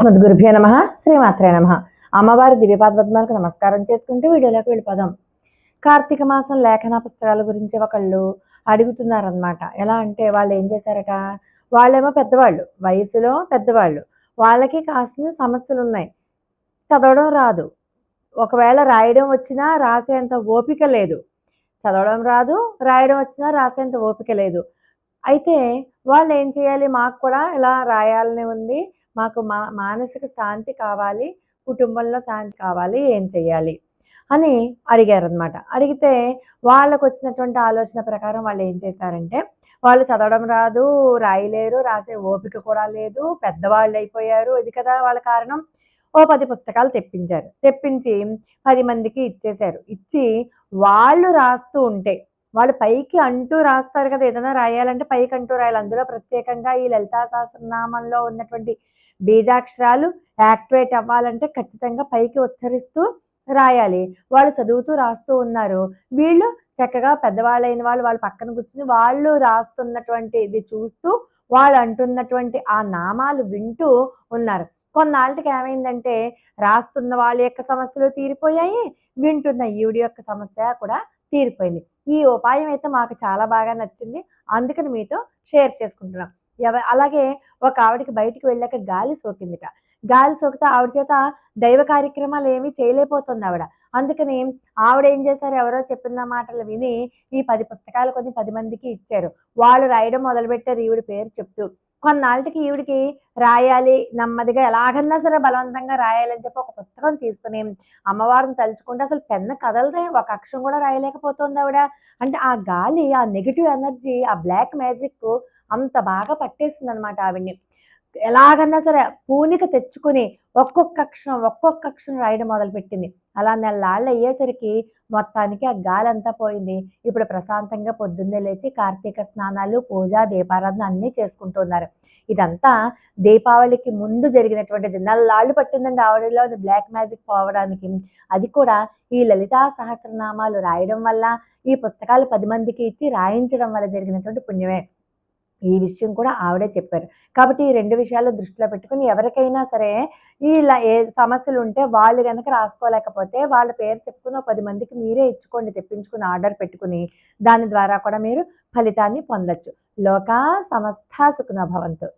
అస్మద్ గురుభ్యో నమ. శ్రీమాత్రే నమ. అమ్మవారి దివ్యపాదపద్మాలకు నమస్కారం చేసుకుంటూ వీడియోలోకి వెళ్ళిపోదాం. కార్తీక మాసం లేఖన పుస్తకాల గురించి ఒకళ్ళు అడుగుతున్నారనమాట ఎలా అంటే వాళ్ళు ఏం చేశారట? వాళ్ళేమో పెద్దవాళ్ళు వయసులో పెద్దవాళ్ళు. వాళ్ళకి కాసిన సమస్యలు ఉన్నాయి. చదవడం రాదు. ఒకవేళ రాయడం వచ్చినా రాసేంత ఓపిక లేదు. చదవడం రాదు రాయడం వచ్చినా రాసేంత ఓపిక లేదు. అయితే వాళ్ళు ఏం చేయాలి? మాకు కూడా ఇలా రాయాలని ఉంది. మాకు మా మానసిక శాంతి కావాలి కుటుంబంలో శాంతి కావాలి ఏం చేయాలి అని అడిగారనమాట అడిగితే వాళ్ళకు వచ్చినటువంటి ఆలోచన ప్రకారం వాళ్ళు ఏం చేశారంటే వాళ్ళు చదవడం రాదు రాయలేరు రాసే ఓపిక కూడా లేదు పెద్దవాళ్ళు అయిపోయారు ఇది కదా వాళ్ళ కారణం. ఓ పది పుస్తకాలు తెప్పించారు. తెప్పించి పది మందికి ఇచ్చేశారు. ఇచ్చి వాళ్ళు రాస్తూ ఉంటే వాళ్ళు పైకి అంటూ రాస్తారు కదా ఏదైనా రాయాలంటే పైకి అంటూ రాయాలి. అందులో ప్రత్యేకంగా ఈ లలితా సహస్రనామంలో ఉన్నటువంటి బీజాక్షరాలు యాక్టివేట్ అవ్వాలంటే ఖచ్చితంగా పైకి ఉచ్చరిస్తూ రాయాలి. వాళ్ళు చదువుతూ రాస్తూ ఉన్నారు. వీళ్ళు చక్కగా పెద్దవాళ్ళైన వాళ్ళు వాళ్ళ పక్కన కూర్చుని వాళ్ళు రాస్తున్నటువంటి ఇది చూస్తూ వాళ్ళు అంటున్నటువంటి ఆ నామాలు వింటూ ఉన్నారు. కొన్నాళ్ళకి ఏమైందంటే రాస్తున్న వాళ్ళ యొక్క సమస్యలు తీరిపోయాయి వింటున్న ఈవిడ యొక్క సమస్య కూడా తీరిపోయింది. ఈ ఉపాయం అయితే మాకు చాలా బాగా నచ్చింది. అందుకని మీతో షేర్ చేసుకుంటున్నాం. అలాగే ఒక ఆవిడకి బయటికి వెళ్ళాక గాలి సోకిందిట. గాలి సోకితే ఆవిడ చేత దైవ కార్యక్రమాలు ఏమీ చేయలేకపోతుంది ఆవిడ. అందుకని ఆవిడ ఏం చేశారు? ఎవరో చెప్పిన మాటలు విని ఈ పది పుస్తకాలు కొన్ని పది మందికి ఇచ్చారు. వాళ్ళు రాయడం మొదలుపెట్టారు ఈవిడ పేరు చెప్తూ. కొన్నాళ్ళకి ఈవిడికి రాయాలి నెమ్మదిగా ఎలాగన్నా సరే బలవంతంగా రాయాలని చెప్పి ఒక పుస్తకం తీసుకుని అమ్మవారిని తలుచుకుంటే అసలు పెన్న కదలదే ఒక అక్షరం కూడా రాయలేకపోతుంది ఆవిడ. అంటే ఆ గాలి ఆ నెగిటివ్ ఎనర్జీ ఆ బ్లాక్ మ్యాజిక్ అంత బాగా పట్టేసింది అనమాట ఆవిడ్ని. ఎలాగన్నా సరే పూనిక తెచ్చుకుని ఒక్కొక్క అక్షరం ఒక్కొక్క అక్షరం రాయడం మొదలుపెట్టింది. అలా నెలలాళ్ళు అయ్యేసరికి మొత్తానికి ఆ గాలంతా పోయింది. ఇప్పుడు ప్రశాంతంగా పొద్దున్నే లేచి కార్తీక స్నానాలు పూజ దీపారాధన అన్నీ చేసుకుంటున్నారు. ఇదంతా దీపావళికి ముందు జరిగినటువంటిది నెలలాళ్ళు పట్టిందండి ఆవిడలో బ్లాక్ మ్యాజిక్ పోవడానికి. అది కూడా ఈ లలితా సహస్రనామాలు రాయడం వల్ల ఈ పుస్తకాలు పది మందికి ఇచ్చి రాయించడం వల్ల జరిగినటువంటి పుణ్యమే. ఈ విషయం కూడా ఆవిడే చెప్పారు. కాబట్టి ఈ రెండు విషయాలు దృష్టిలో పెట్టుకుని ఎవరికైనా సరే ఇలా ఏ సమస్యలు ఉంటే వాళ్ళు కనుక రాసుకోలేకపోతే వాళ్ళ పేరు చెప్పుకుని ఒక పది మందికి మీరే ఇచ్చుకోండి తెప్పించుకుని ఆర్డర్ పెట్టుకుని దాని ద్వారా కూడా మీరు ఫలితాన్ని పొందొచ్చు. లోకా సమస్త సుఖన భవంతు.